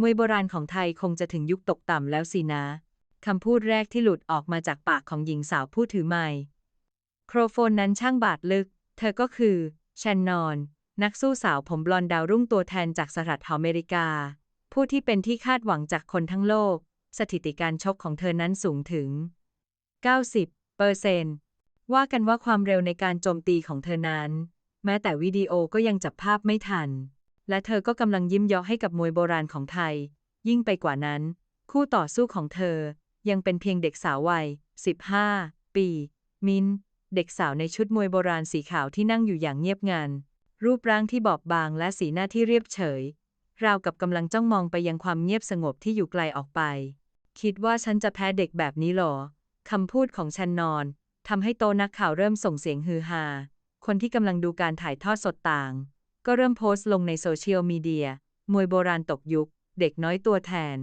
มวยโบราณของไทยคงจะถึงยุคตกต่ำแล้วสินะ คำพูดแรกที่หลุดออกมาจากปากของหญิงสาวผู้ถือไมค์โครโฟนนั้นช่างบาดลึก เธอก็คือแชนนอน นักสู้สาวผมบลอนด์ดาวรุ่งตัวแทนจากสหรัฐอเมริกา ผู้ที่เป็นที่คาดหวังจากคนทั้งโลก สถิติการชกของเธอนั้นสูงถึง 90เปอร์เซนว่ากันว่าความเร็วในการโจมตีของเธอนั้น แม้แต่วิดีโอก็ยังจับภาพไม่ทัน และเธอก็กำลังยิ้มเยาะให้กับมวยโบราณของไทย ยิ่งไปกว่านั้น คู่ต่อสู้ของเธอ ยังเป็นเพียงเด็กสาววัย 15 ปี มิน เด็กสาวในชุดมวยโบราณสีขาวที่นั่งอยู่อย่างเงียบงัน รูปร่างที่บอบบางและสีหน้าที่เรียบเฉย ราวกับกำลังจ้องมองไปยังความเงียบสงบที่อยู่ไกลออกไป คิดว่าฉันจะแพ้เด็กแบบนี้หรอคำพูดของชันนอนทำให้โตนักข่าวเริ่มส่งเสียงฮือฮา คนที่กำลังดูการถ่ายทอดสดต่าง ก็เริ่มโพสต์ลงในโซเชียลมีเดีย มวยโบราณตกยุค เด็กน้อยตัวแทน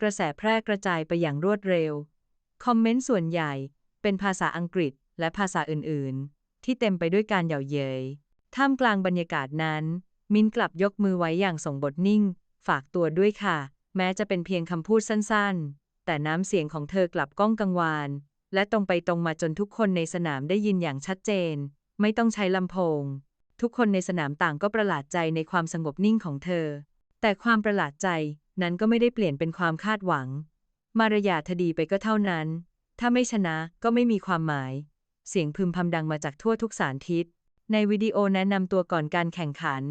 กระแสแพร่กระจายไปอย่างรวดเร็ว คอมเมนต์ส่วนใหญ่เป็นภาษาอังกฤษและภาษาอื่นๆ ที่เต็มไปด้วยการเย่าเย้ยท่ามกลางบรรยากาศนั้น มินกลับยกมือไว้อย่างส่งบทนิ่ง ฝากตัวด้วยค่ะ แม้จะเป็นเพียงคำพูดสั้นๆ แต่น้ำเสียงของเธอกลับก้องกังวานและตรงไปตรงมาจนทุกคนในสนามได้ยินอย่างชัดเจน ไม่ต้องใช้ลำโพง ทุกคนในสนามต่างก็ประหลาดใจในความสงบนิ่งของเธอ แต่ความประหลาดใจนั้นก็ไม่ได้เปลี่ยนเป็นความคาดหวัง มารยาทดีไปก็เท่านั้น ถ้าไม่ชนะก็ไม่มีความหมาย เสียงพึมพำดังมาจากทั่วทุกสารทิศ ในวิดีโอแนะนำตัวก่อนการแข่งขัน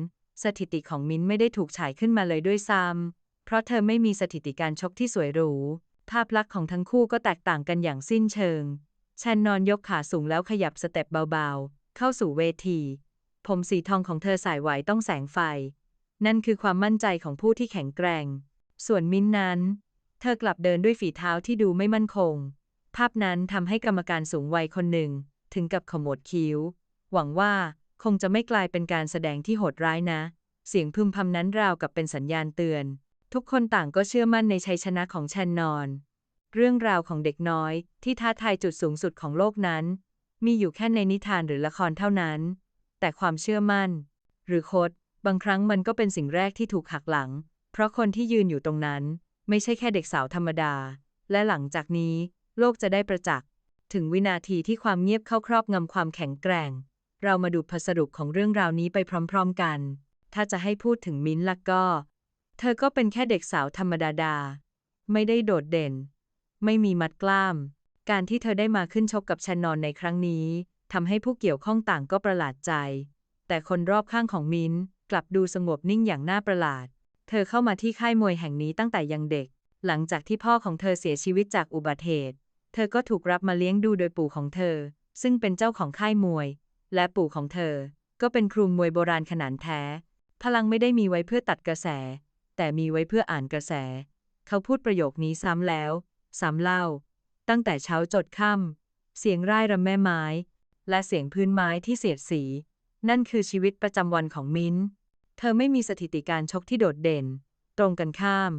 สถิติของมิ้นไม่ได้ถูกฉายขึ้นมาเลยด้วยซ้ำเพราะเธอไม่มีสถิติการชกที่สวยหรู ภาพลักษณ์ของทั้งคู่ก็แตกต่างกันอย่างสิ้นเชิงแชนนอนยกขาสูงแล้วขยับสเต็ปเบาๆ เข้าสู่เวที ผมสีทองของเธอสายไหวต้องแสงไฟ นั่นคือความมั่นใจของผู้ที่แข็งแกร่ง ส่วนมิ้นนั้น เธอกลับเดินด้วยฝีเท้าที่ดูไม่มั่นคง ภาพนั้นทำให้กรรมการสูงวัยคนหนึ่ง ถึงกับขมวดคิ้ว หวังว่าคงจะไม่กลายเป็นการแสดงที่โหดร้ายนะ เสียงพึมพำนั้นราวกับเป็นสัญญาณเตือน ทุกคนต่างก็เชื่อมั่นในชัยชนะของแชนนอน เรื่องราวของเด็กน้อย ที่ท้าทายจุดสูงสุดของโลกนั้น มีอยู่แค่ในนิทานหรือละครเท่านั้น แต่ความเชื่อมั่น หรือโคดบางครั้งมันก็เป็นสิ่งแรกที่ถูกหักหลัง เพราะคนที่ยืนอยู่ตรงนั้น ไม่ใช่แค่เด็กสาวธรรมดา และหลังจากนี้ โลกจะได้ประจักษ์ ถึงวินาทีที่ความเงียบเข้าครอบงำความแข็งแกร่ง เรามาดูผสรุปของเรื่องราวนี้ไปพร้อมๆกัน ถ้าจะให้พูดถึงมิ้นท์ละก็ เธอก็เป็นแค่เด็กสาวธรรมดาดา ไม่ได้โดดเด่น ไม่มีมัดกล้าม การที่เธอได้มาขึ้นชกกับแชนนอนในครั้งนี้ ทำให้ผู้เกี่ยวข้องต่างก็ประหลาดใจ แต่คนรอบข้างของมิ้นกลับดูสงบนิ่งอย่างน่าประหลาด เธอเข้ามาที่ค่ายมวยแห่งนี้ตั้งแต่ยังเด็ก หลังจากที่พ่อของเธอเสียชีวิตจากอุบัติเหตุ เธอก็ถูกรับมาเลี้ยงดูโดยปู่ของเธอ ซึ่งเป็นเจ้าของค่ายมวย และปู่ของเธอ ก็เป็นครูมวยโบราณขนาดแท้ พลังไม่ได้มีไว้เพื่อตัดกระแส แต่มีไว้เพื่ออ่านกระแส เขาพูดประโยคนี้ซ้ำแล้ว ซ้ำเล่า ตั้งแต่เช้าจดค่ำเสียงร่ายรำแม่ไม้ และเสียงพื้นไม้ที่เสียดสี นั่นคือชีวิตประจำวันของมิ้น เธอไม่มีสถิติการชกที่โดดเด่น ตรงกันข้าม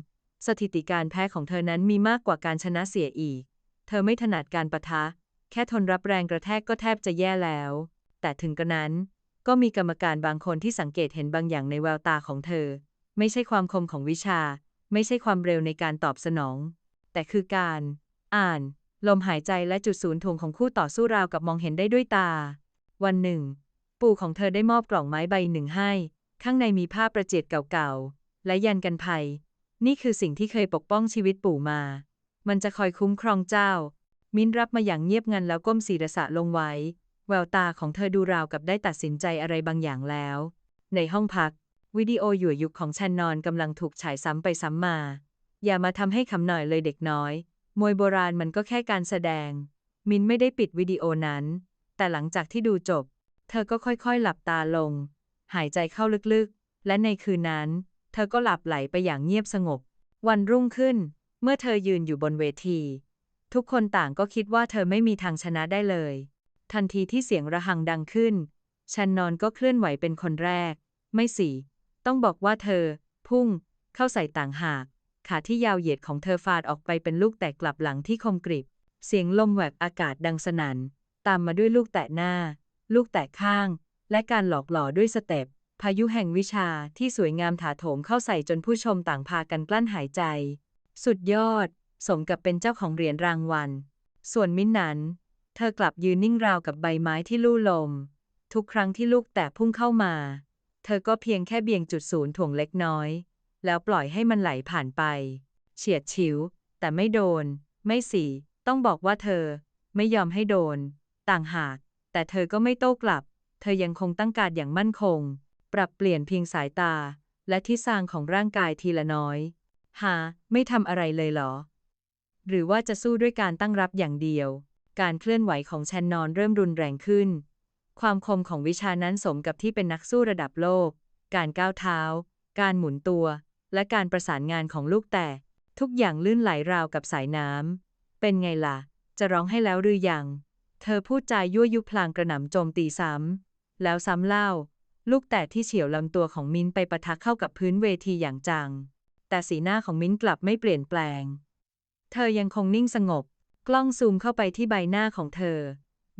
สถิติการแพ้ของเธอนั้นมีมากกว่าการชนะเสียอีก เธอไม่ถนัดการประทะ แค่ทนรับแรงกระแทกก็แทบจะแย่แล้ว แต่ถึงกระนั้น ก็มีกรรมการบางคนที่สังเกตเห็นบางอย่างในแววตาของเธอ ไม่ใช่ความคมของวิชา ไม่ใช่ความเร็วในการตอบสนอง แต่คือการ อ่าน ลมหายใจและจุดศูนย์ถ่วงของคู่ต่อสู้ราวกับมองเห็นได้ด้วยตา วันหนึ่ง ปู่ของเธอได้มอบกล่องไม้ใบหนึ่งให้ ข้างในมีผ้าประเจดเก่าๆ และยันกันภัย นี่คือสิ่งที่เคยปกป้องชีวิตปู่มา มันจะคอยคุ้มครองเจ้า มิ้นรับมาอย่างเงียบงันแล้วก้มศีรษะลงไว้ แววตาของเธอดูราวกับได้ตัดสินใจอะไรบางอย่างแล้ว ในห้องพัก วิดีโอหยั่วยุกของชันนอนกำลังถูกฉายซ้ำไปซ้ำมา อย่ามาทำให้ขำหน่อยเลยเด็กน้อย มวยโบราณมันก็แค่การแสดง มินไม่ได้ปิดวิดีโอนั้น แต่หลังจากที่ดูจบ เธอก็ค่อยๆหลับตาลง หายใจเข้าลึกๆ และในคืนนั้น เธอก็หลับไหลไปอย่างเงียบสงบ วันรุ่งขึ้น เมื่อเธอยืนอยู่บนเวที ทุกคนต่างก็คิดว่าเธอไม่มีทางชนะได้เลย ทันทีที่เสียงระหังดังขึ้นชันนอนก็เคลื่อนไหวเป็นคนแรก ไม่สิ ต้องบอกว่าเธอ พุ่ง เข้าใส่ต่างหาก ขาที่ยาวเหยียดของเธอฟาดออกไปเป็นลูกแตกกลับหลังที่คมกริบ เสียงลมแหวกอากาศดังสนั่น ตามมาด้วยลูกแตะหน้า ลูกแตะข้าง และการหลอกหล่อด้วยสเต็ป พายุแห่งวิชาที่สวยงามถาโถมเข้าใส่จนผู้ชมต่างพากันกลั้นหายใจ สุดยอด สมกับเป็นเจ้าของเหรียญรางวัล ส่วนมิ้นนั้น เธอกลับยืนนิ่งราวกับใบไม้ที่ลู่ลม ทุกครั้งที่ลูกแตะพุ่งเข้ามา เธอก็เพียงแค่เบี่ยงจุดศูนย์ถ่วงเล็กน้อย แล้วปล่อยให้มันไหลผ่านไป เฉียดฉิว แต่ไม่โดน ไม่สี ต้องบอกว่าเธอ ไม่ยอมให้โดน ต่างหาก แต่เธอก็ไม่โต้กลับ เธอยังคงตั้งการอย่างมั่นคง ปรับเปลี่ยนเพียงสายตา และทิศทางของร่างกายทีละน้อย หา ไม่ทำอะไรเลยเหรอ หรือว่าจะสู้ด้วยการตั้งรับอย่างเดียว การเคลื่อนไหวของแชนนอนเริ่มรุนแรงขึ้น ความคมของวิชานั้นสมกับที่เป็นนักสู้ระดับโลก การก้าวเท้า การหมุนตัว และการประสานงานของลูกแต่ ทุกอย่างลื่นไหลราวกับสายน้ำ เป็นไงล่ะ จะร้องให้แล้วหรือยัง เธอพูดจายั่วยุพลางกระหน่ำโจมตีซ้ำ แล้วซ้ำเล่า ลูกแต่ที่เฉียวลำตัวของมิ้นไปปะทะเข้ากับพื้นเวทีอย่างจัง แต่สีหน้าของมิ้นกลับไม่เปลี่ยนแปลง เธอยังคงนิ่งสงบ กล้องซูมเข้าไปที่ใบหน้าของเธอ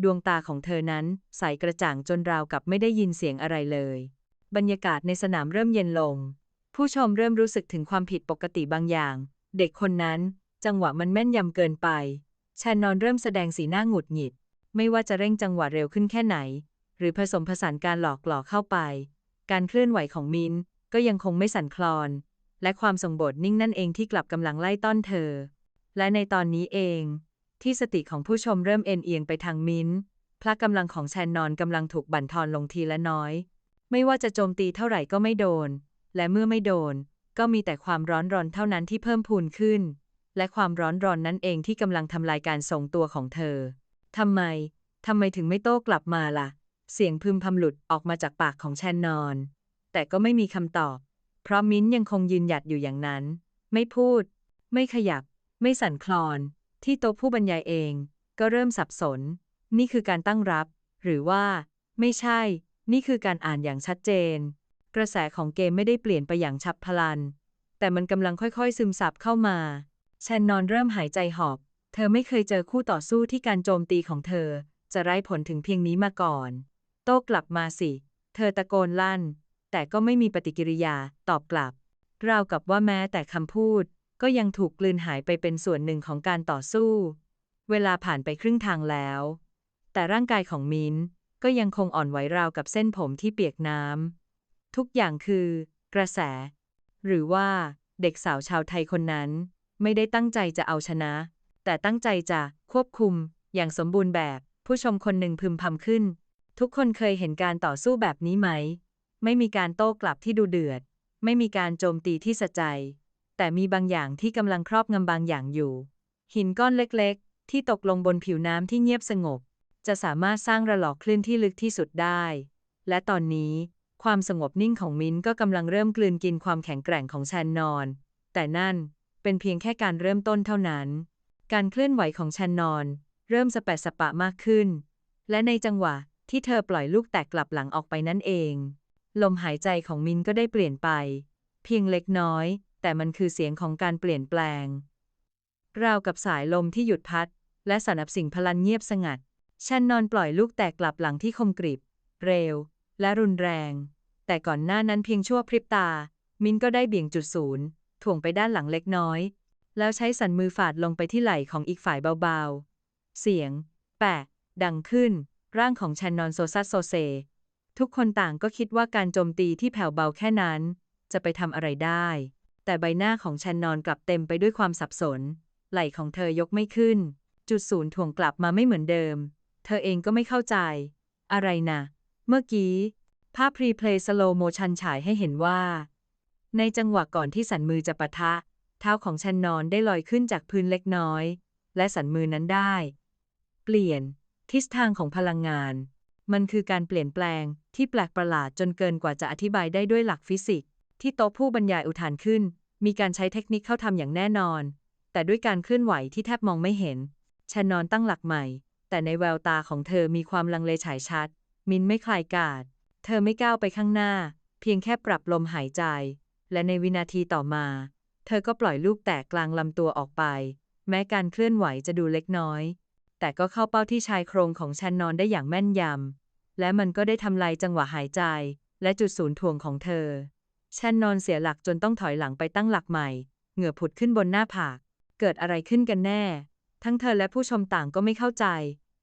ดวงตาของเธอนั้นใสกระจ่างจนราวกับไม่ได้ยินเสียงอะไรเลย บรรยากาศในสนามเริ่มเย็นลง ผู้ชมเริ่มรู้สึกถึงความผิดปกติบางอย่าง เด็กคนนั้น จังหวะมันแม่นยำเกินไปแชนนอนเริ่มแสดงสีหน้าหงุดหงิด ไม่ว่าจะเร่งจังหวะเร็วขึ้นแค่ไหน หรือผสมผสานการหลอกหลอกเข้าไป การเคลื่อนไหวของมินก็ยังคงไม่สั่นคลอน และความทรงบทนิ่งนั่นเองที่กลับกำลังไล่ต้อนเธอ และในตอนนี้เอง ที่สติของผู้ชมเริ่มเอ็นเอียงไปทางมินพละกำลังของแชนนอนกำลังถูกบั่นทอนลงทีละน้อย ไม่ว่าจะโจมตีเท่าไหร่ก็ไม่โดน และเมื่อไม่โดน ก็มีแต่ความร้อนรอนเท่านั้นที่เพิ่มพูนขึ้น และความร้อนรอนนั่นเองที่กำลังทำลายการทรงตัวของเธอทำไมทำไมถึงไม่โต้กลับมาล่ะ เสียงพึมพำหลุดออกมาจากปากของแชนนอน แต่ก็ไม่มีคำตอบ เพราะมิ้นยังคงยืนหยัดอยู่อย่างนั้น ไม่พูด ไม่ขยับ ไม่สั่นคลอน ที่โต๊ะผู้บรรยายเอง ก็เริ่มสับสน นี่คือการตั้งรับ หรือว่า ไม่ใช่ นี่คือการอ่านอย่างชัดเจน กระแสของเกมไม่ได้เปลี่ยนไปอย่างฉับพลัน แต่มันกำลังค่อยๆ ซึมซับเข้ามาแชนนอนเริ่มหายใจหอบ เธอไม่เคยเจอคู่ต่อสู้ที่การโจมตีของเธอ จะไร้ผลถึงเพียงนี้มาก่อน โต้กลับมาสิ เธอตะโกนลั่น แต่ก็ไม่มีปฏิกิริยาตอบกลับ ราวกับว่าแม้แต่คำพูด ก็ยังถูกกลืนหายไปเป็นส่วนหนึ่งของการต่อสู้ เวลาผ่านไปครึ่งทางแล้ว แต่ร่างกายของมินก็ยังคงอ่อนไหวราวกับเส้นผมที่เปียกน้ำ ทุกอย่างคือ กระแส หรือว่าเด็กสาวชาวไทยคนนั้น ไม่ได้ตั้งใจจะเอาชนะ แต่ตั้งใจจะควบคุม อย่างสมบูรณ์แบบ ผู้ชมคนหนึ่งพึมพำขึ้น ทุกคนเคยเห็นการต่อสู้แบบนี้ไหม ไม่มีการโต้กลับที่ดูเดือด ไม่มีการโจมตีที่สะใจ แต่มีบางอย่างที่กำลังครอบงำบางอย่างอยู่ หินก้อนเล็กๆ ที่ตกลงบนผิวน้ำที่เงียบสงบ จะสามารถสร้างระลอกคลื่นที่ลึกที่สุดได้ และตอนนี้ ความสงบนิ่งของมิ้นก็กำลังเริ่มกลืนกินความแข็งแกร่งของแชนนอน แต่นั่นเป็นเพียงแค่การเริ่มต้นเท่านั้น การเคลื่อนไหวของแชนนอน เริ่มสะแปะสะปะมากขึ้น และในจังหวะที่เธอปล่อยลูกแตกกลับหลังออกไปนั่นเอง ลมหายใจของมินก็ได้เปลี่ยนไป เพียงเล็กน้อย แต่มันคือเสียงของการเปลี่ยนแปลง ราวกับสายลมที่หยุดพัด และสนับสิ่งพลันเงียบสงัดแชนนอนปล่อยลูกแตกกลับหลังที่คมกริบ เร็ว และรุนแรง แต่ก่อนหน้านั้นเพียงชั่วพริบตา มินก็ได้เบี่ยงจุดศูนย์ถ่วงไปด้านหลังเล็กน้อย แล้วใช้สันมือฝาดลงไปที่ไหล่ของอีกฝ่ายเบาๆ เสียง แปะ ดังขึ้น ร่างของแชนนอนโซซัสโซเซ ทุกคนต่างก็คิดว่าการโจมตีที่แผ่วเบาแค่นั้น จะไปทำอะไรได้ แต่ใบหน้าของแชนนอนกลับเต็มไปด้วยความสับสน ไหล่ของเธอยกไม่ขึ้น จุดศูนย์ถ่วงกลับมาไม่เหมือนเดิม เธอเองก็ไม่เข้าใจ อะไรนะ เมื่อกี้ ภาพพรีเพลย์สโลโมชันฉายให้เห็นว่า ในจังหวะก่อนที่สันมือจะปะทะ เท้าของแชนนอนได้ลอยขึ้นจากพื้นเล็กน้อย และสันมือนั้นได้ เปลี่ยน ทิศทางของพลังงาน มันคือการเปลี่ยนแปลงที่แปลกประหลาดจนเกินกว่าจะอธิบายได้ด้วยหลักฟิสิกส์ที่โต๊ะผู้บรรยายอุทานขึ้น มีการใช้เทคนิคเข้าทำอย่างแน่นอน แต่ด้วยการเคลื่อนไหวที่แทบมองไม่เห็นแชนนอนตั้งหลักใหม่ แต่ในแววตาของเธอมีความลังเลฉายชัด มินไม่คลายกาด เธอไม่ก้าวไปข้างหน้า เพียงแค่ปรับลมหายใจ และในวินาทีต่อมา เธอก็ปล่อยลูกแตกกลางลำตัวออกไป แม้การเคลื่อนไหวจะดูเล็กน้อย แต่ก็เข้าเป้าที่ชายโครงของแชนนอนได้อย่างแม่นยำ และมันก็ได้ทำลายจังหวะหายใจ และจุดศูนย์ถ่วงของเธอแชนนอนเสียหลักจนต้องถอยหลังไปตั้งหลักใหม่ เหงื่อผุดขึ้นบนหน้าผาก เกิดอะไรขึ้นกันแน่ ทั้งเธอและผู้ชมต่างก็ไม่เข้าใจ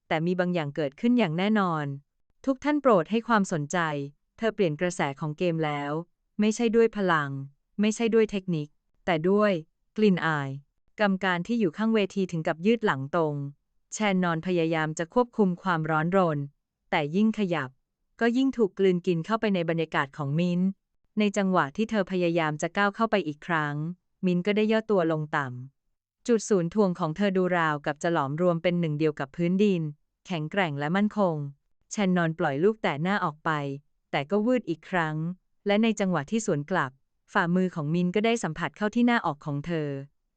แต่มีบางอย่างเกิดขึ้นอย่างแน่นอน ทุกท่านโปรดให้ความสนใจ เธอเปลี่ยนกระแสของเกมแล้ว ไม่ใช่ด้วยพลัง ไม่ใช่ด้วยเทคนิค แต่ด้วย กลิ่นอาย กรรมการที่อยู่ข้างเวทีถึงกับยืดหลังตรง แชนนอนพยายามจะควบคุมความร้อนรน แต่ยิ่งขยับ ก็ยิ่งถูกกลืนกินเข้าไปในบรรยากาศของมินในจังหวะที่เธอพยายามจะก้าวเข้าไปอีกครั้ง มินก็ได้ย่อตัวลงต่ำ จุดศูนย์ถ่วงของเธอดูราวกับจะหลอมรวมเป็นหนึ่งเดียวกับพื้นดิน แข็งแกร่งและมั่นคง ชนนอนปล่อยลูกแต่หน้าออกไป แต่ก็วืดอีกครั้ง และในจังหวะที่สวนกลับ ฝ่ามือของมินก็ได้สัมผัสเข้าที่หน้าออกของเธอ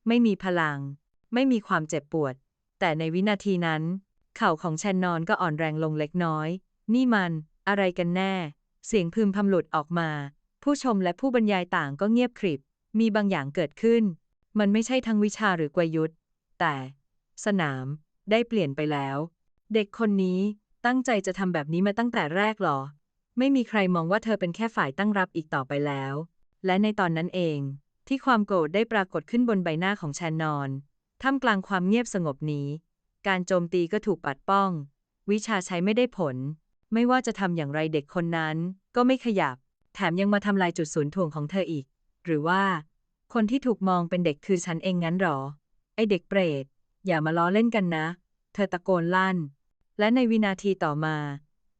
ไม่มีพลัง ไม่มีความเจ็บปวด แต่ในวินาทีนั้น เข่าของแชนนอนก็อ่อนแรงลงเล็กน้อย นี่มันอะไรกันแน่ เสียงพึมพำหลุดออกมา ผู้ชมและผู้บรรยายต่างก็เงียบกริบ มีบางอย่างเกิดขึ้น มันไม่ใช่ทั้งวิชาหรือกวยุทธ์ แต่ สนามได้เปลี่ยนไปแล้ว เด็กคนนี้ ตั้งใจจะทำแบบนี้มาตั้งแต่แรกหรอ ไม่มีใครมองว่าเธอเป็นแค่ฝ่ายตั้งรับอีกต่อไปแล้ว และในตอนนั้นเอง ที่ความโกรธได้ปรากฏขึ้นบนใบหน้าของแชนนอนท่ามกลางความเงียบสงบนี้ การโจมตีก็ถูกปัดป้อง วิชาใช้ไม่ได้ผล ไม่ว่าจะทำอย่างไรเด็กคนนั้น ก็ไม่ขยับ แถมยังมาทำลายจุดศูนย์ถ่วงของเธออีก หรือว่า คนที่ถูกมองเป็นเด็กคือฉันเองงั้นหรอ ไอเด็กเปรตอย่ามาล้อเล่นกันนะ เธอตะโกนลั่น และในวินาทีต่อมา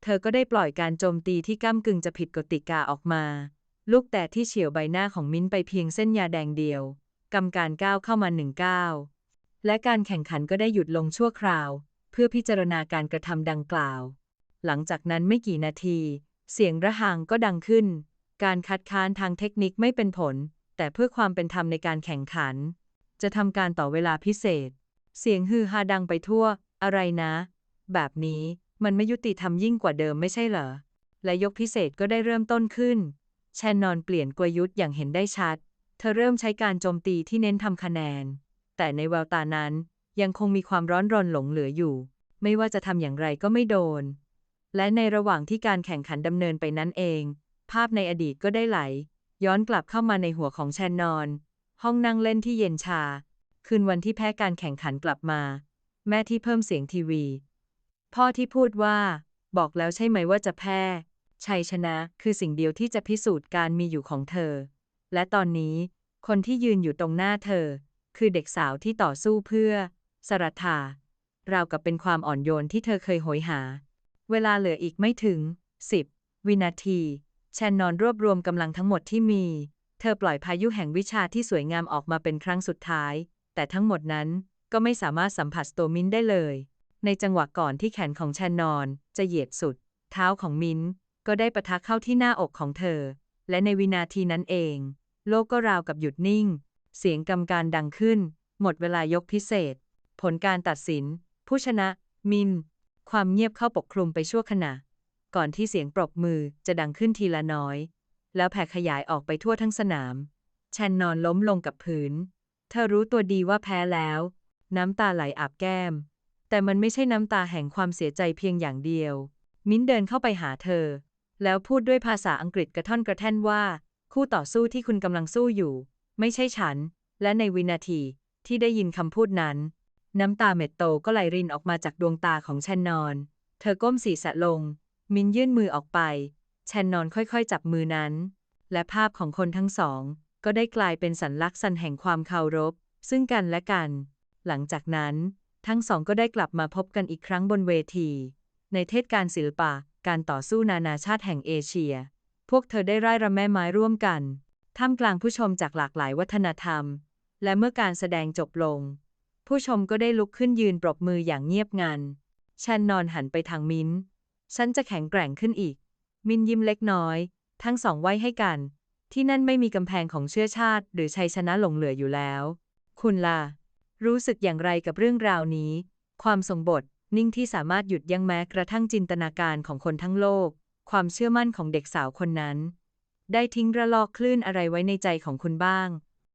เธอก็ได้ปล่อยการโจมตีที่ก้ากึ่งจะผิดกติกาออกมา ลูกแต่ที่เฉียวใบหน้าของมิ้นไปเพียงเส้นยาแดงเดียว กรรมการก้าวเข้ามาหนึ่งก้าวและการแข่งขันก็ได้หยุดลงชั่วคราว เพื่อพิจารณาการกระทำดังกล่าว หลังจากนั้นไม่กี่นาที เสียงระฆังก็ดังขึ้น การคัดค้านทางเทคนิคไม่เป็นผล แต่เพื่อความเป็นธรรมในการแข่งขัน จะทำการต่อเวลาพิเศษ เสียงฮือฮาดังไปทั่ว อะไรนะ แบบนี้มันไม่ยุติธรรมยิ่งกว่าเดิมไม่ใช่เหรอ และยกพิเศษก็ได้เริ่มต้นขึ้น แชนนอนเปลี่ยนกลยุทธ์อย่างเห็นได้ชัด เธอเริ่มใช้การโจมตีที่เน้นทำคะแนน แต่ในแววตานั้นยังคงมีความร้อนรนหลงเหลืออยู่ ไม่ว่าจะทำอย่างไรก็ไม่โดน และในระหว่างที่การแข่งขันดำเนินไปนั้นเอง ภาพในอดีตก็ได้ไหล ย้อนกลับเข้ามาในหัวของแชนนอน ห้องนั่งเล่นที่เย็นชา คืนวันที่แพ้การแข่งขันกลับมา แม่ที่เพิ่มเสียงทีวี พ่อที่พูดว่า บอกแล้วใช่ไหมว่าจะแพ้ ชัยชนะคือสิ่งเดียวที่จะพิสูจน์การมีอยู่ของเธอ และตอนนี้ คนที่ยืนอยู่ตรงหน้าเธอ คือเด็กสาวที่ต่อสู้เพื่อ สรัทธาราวกับเป็นความอ่อนโยนที่เธอเคยโหยหา เวลาเหลืออีกไม่ถึง 10 วินาทีแชนนอนรวบรวมกำลังทั้งหมดที่มี เธอปล่อยพายุแห่งวิชาที่สวยงามออกมาเป็นครั้งสุดท้าย แต่ทั้งหมดนั้นก็ไม่สามารถสัมผัสโตมินได้เลย ในจังหวะก่อนที่แขนของแชนนอน จะเหยียดสุด เท้าของมินก็ได้ประทักเข้าที่หน้าอกของเธอ และในวินาทีนั้นเอง โลกก็ราวกับหยุดนิ่ง เสียงกำการดังขึ้น หมดเวลายกพิเศษ ผลการตัดสิน ผู้ชนะ มิน ความเงียบเข้าปกคลุมไปชั่วขณะ ก่อนที่เสียงปรบมือจะดังขึ้นทีละน้อย แล้วแผ่ขยายออกไปทั่วทั้งสนามแชนนอนล้มลงกับพื้น เธอรู้ตัวดีว่าแพ้แล้ว น้ำตาไหลอาบแก้ม แต่มันไม่ใช่น้ำตาแห่งความเสียใจเพียงอย่างเดียว มิ้นเดินเข้าไปหาเธอ แล้วพูดด้วยภาษาอังกฤษกระท่อนกระแท่นว่า คู่ต่อสู้ที่คุณกำลังสู้อยู่ ไม่ใช่ฉัน และในวินาทีที่ได้ยินคำพูดนั้น น้ำตาเม็ดโตก็ไหลรินออกมาจากดวงตาของแชนนอน เธอก้มศีรษะลง มินยื่นมือออกไป แชนนอนค่อยๆ จับมือนั้น และภาพของคนทั้งสอง ก็ได้กลายเป็นสัญลักษณ์แห่งความเคารพ ซึ่งกันและกัน หลังจากนั้น ทั้งสองก็ได้กลับมาพบกันอีกครั้งบนเวที ในเทศกาลศิลปะ การต่อสู้นานาชาติแห่งเอเชีย พวกเธอได้ร่ายรำแม่ไม้ร่วมกันท่ามกลางผู้ชมจากหลากหลายวัฒนธรรม และเมื่อการแสดงจบลง ผู้ชมก็ได้ลุกขึ้นยืนปรบมืออย่างเงียบงันแชนนอนหันไปทางมิ้น ฉันจะแข็งแกร่งขึ้นอีก มินยิ้มเล็กน้อย ทั้งสองไว้ให้กัน ที่นั่นไม่มีกำแพงของเชื้อชาติ หรือชัยชนะหลงเหลืออยู่แล้ว คุณล่ะ รู้สึกอย่างไรกับเรื่องราวนี้ ความทรงบท นิ่งที่สามารถหยุดยั้งแม้กระทั่งจินตนาการของคนทั้งโลก ความเชื่อมั่นของเด็กสาวคนนั้น ได้ทิ้งระลอกคลื่นอะไรไว้ในใจของคุณบ้าง